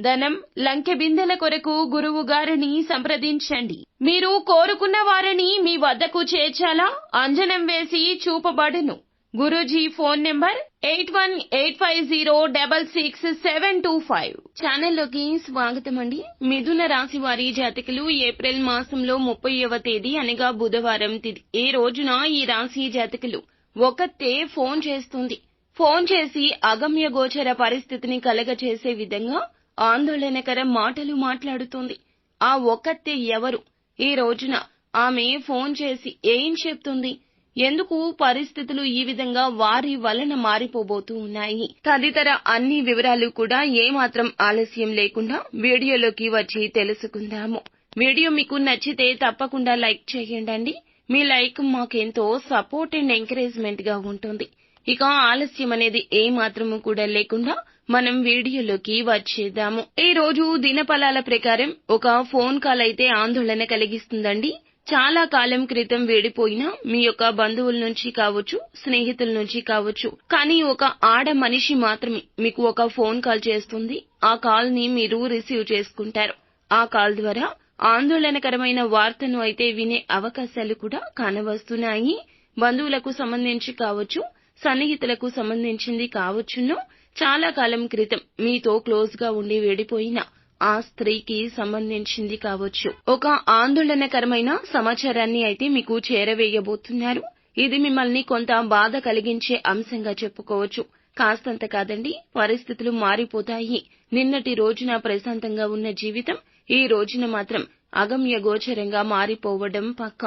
ధనం లంకె బిందెల కొరకు గురువు గారిని సంప్రదించండి. మీరు కోరుకున్న వారిని మీ వద్దకు చేర్చాలా? అంజనం వేసి చూపబడును. Guruji phone number eight one eight five zero double six seven two five. ఛానల్లోకి స్వాగతం అండి మిథున రాశి వారి జాతకులు ఏప్రిల్ మాసంలో ముప్పైవ తేదీ అనగా బుధవారం తిది. ఈ రోజున ఈ రాశి జాతకులు ఒకతే ఫోన్ చేస్తుంది. ఫోన్ చేసి అగమ్య గోచర పరిస్థితిని కలగచేసే విధంగా ఆందోళనకర మాటలు మాట్లాడుతోంది. ఆ ఒక్కతే ఎవరు? ఈ రోజున ఆమె ఫోన్ చేసి ఏం చెప్తుంది? ఎందుకు పరిస్థితులు ఈ విధంగా వారి వలన మారిపోబోతూ ఉన్నాయి? తదితర అన్ని వివరాలు కూడా ఏమాత్రం ఆలస్యం లేకుండా వీడియోలోకి వచ్చి తెలుసుకుందాము. వీడియో మీకు నచ్చితే తప్పకుండా లైక్ చేయండి మీ లైక్ మాకెంతో సపోర్ట్ అండ్ ఎంకరేజ్మెంట్గా ఉంటుంది. ఇక ఆలస్యం అనేది ఏ మాత్రము కూడా లేకుండా మనం వీడియోలోకి వచ్చేద్దాము. ఈ రోజు దినఫలాల ప్రకారం ఒక ఫోన్ కాల్ అయితే ఆందోళన కలిగిస్తుందండి. చాలా కాలం క్రితం వేడిపోయిన మీ యొక్క బంధువుల నుంచి కావచ్చు స్నేహితుల నుంచి కావచ్చు. కానీ ఒక ఆడ మనిషి మాత్రమే మీకు ఒక ఫోన్ కాల్ చేస్తుంది. ఆ కాల్ని మీరు రిసీవ్ చేసుకుంటారు. ఆ కాల్ ద్వారా ఆందోళనకరమైన వార్తను అయితే వినే అవకాశాలు కూడా కానవస్తున్నాయి బంధువులకు సంబంధించి కావచ్చు సన్నిహితులకు సంబంధించింది కావచ్చును. చాలా కాలం క్రితం మీతో క్లోజ్గా ఉండి వేడిపోయిన ఆ స్త్రీకి సంబంధించింది కావచ్చు. ఒక ఆందోళనకరమైన సమాచారాన్ని అయితే మీకు చేరవేయబోతున్నారు. ఇది మిమ్మల్ని కొంత బాధ కలిగించే అంశంగా చెప్పుకోవచ్చు. కాస్తంత కాదండి పరిస్థితులు మారిపోతాయి. నిన్నటి రోజున ప్రశాంతంగా ఉన్న జీవితం ఈ రోజున మాత్రం అగమ్య గోచరంగా మారిపోవడం పక్క.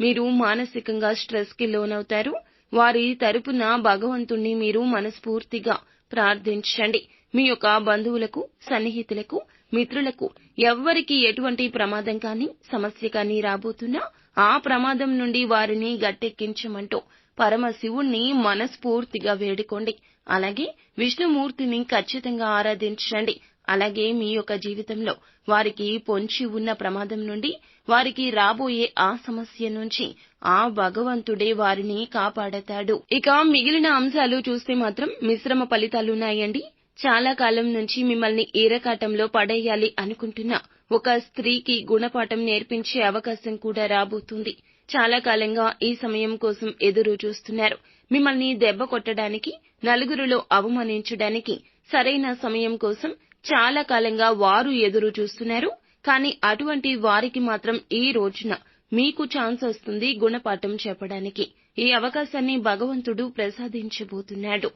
మీరు మానసికంగా స్ట్రెస్కి లోనవుతారు. వారి తరపున భగవంతుణ్ణి మీరు మనస్ఫూర్తిగా ప్రార్థించండి. మీ యొక్క బంధువులకు సన్నిహితులకు మిత్రులకు ఎవ్వరికి ఎటువంటి ప్రమాదం కానీ సమస్య కానీ రాబోతున్నా ఆ ప్రమాదం నుండి వారిని గట్టెక్కించమంటూ పరమశివుణ్ణి మనస్ఫూర్తిగా వేడుకోండి. అలాగే విష్ణుమూర్తిని ఖచ్చితంగా ఆరాధించండి. అలాగే మీ యొక్క జీవితంలో వారికి పొంచి ఉన్న ప్రమాదం నుండి వారికి రాబోయే ఆ సమస్య నుంచి ఆ భగవంతుడే వారిని కాపాడతాడు. ఇక మిగిలిన అంశాలు చూస్తే మాత్రం మిశ్రమ ఫలితాలున్నాయండి చాలా కాలం నుంచి మిమ్మల్ని ఈరకాటంలో పడేయాలి అనుకుంటున్న. ఒక స్త్రీకి గుణపాఠం నేర్పించే అవకాశం కూడా రాబోతుంది. చాలా కాలంగా ఈ సమయం కోసం ఎదురు చూస్తున్నారు. మిమ్మల్ని దెబ్బ కొట్టడానికి నలుగురిలో అవమానించడానికి సరైన సమయం కోసం చాలా కాలంగా వారు ఎదురు చూస్తున్నారు కానీ అటువంటి వారికి మాత్రం ఈ రోజున మీకు ఛాన్స్ వస్తుంది గుణపాఠం చెప్పడానికి. ఈ అవకాశాన్ని భగవంతుడు ప్రసాదించబోతున్నాడు.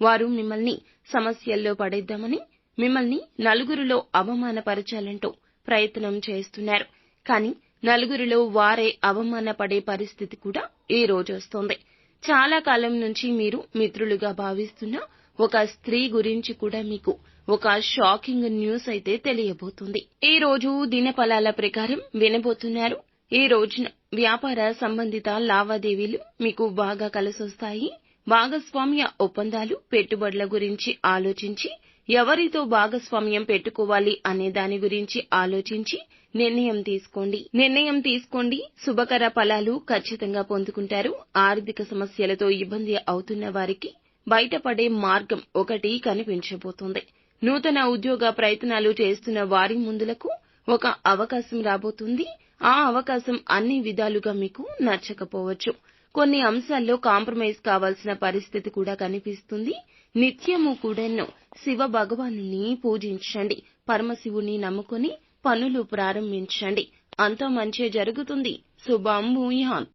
వారు మిమ్మల్ని సమస్యల్లో పడేద్దామని మిమ్మల్ని నలుగురిలో అవమానపరచాలంటూ ప్రయత్నం చేస్తున్నారు. కానీ నలుగురిలో వారే అవమానపడే పరిస్థితి కూడా ఈ రోజు వస్తోంది. చాలా కాలం నుంచి మీరు మిత్రులుగా భావిస్తున్న ఒక స్త్రీ గురించి కూడా మీకు ఒక షాకింగ్ న్యూస్ అయితే తెలియబోతుంది. ఈ రోజు దినఫలాల ప్రకారం వినబోతున్నారు. ఈ రోజున వ్యాపార సంబంధిత లావాదేవీలు మీకు బాగా కలిసొస్తాయి. భాగస్వామ్య ఒప్పందాలు పెట్టుబడుల గురించి ఆలోచించి ఎవరితో భాగస్వామ్యం పెట్టుకోవాలి అనే దాని గురించి ఆలోచించి నిర్ణయం తీసుకోండి. నిర్ణయం తీసుకోండి. శుభకర ఫలాలు ఖచ్చితంగా పొందుకుంటారు. ఆర్థిక సమస్యలతో ఇబ్బంది అవుతున్న వారికి బయటపడే మార్గం ఒకటి కనిపించబోతోంది. నూతన ఉద్యోగ ప్రయత్నాలు చేస్తున్న వారి ముందులకు ఒక అవకాశం రాబోతుంది. ఆ అవకాశం అన్ని విధాలుగా మీకు నచ్చకపోవచ్చు. కొన్ని అంశాల్లో కాంప్రమైజ్ కావాల్సిన పరిస్థితి కూడా కనిపిస్తుంది. నిత్యము కూడాను శివ భగవానుని పూజించండి. పరమశివుని నమ్ముకొని పనులు ప్రారంభించండి. అంతా మంచే జరుగుతుంది. శుభం భూయాన్.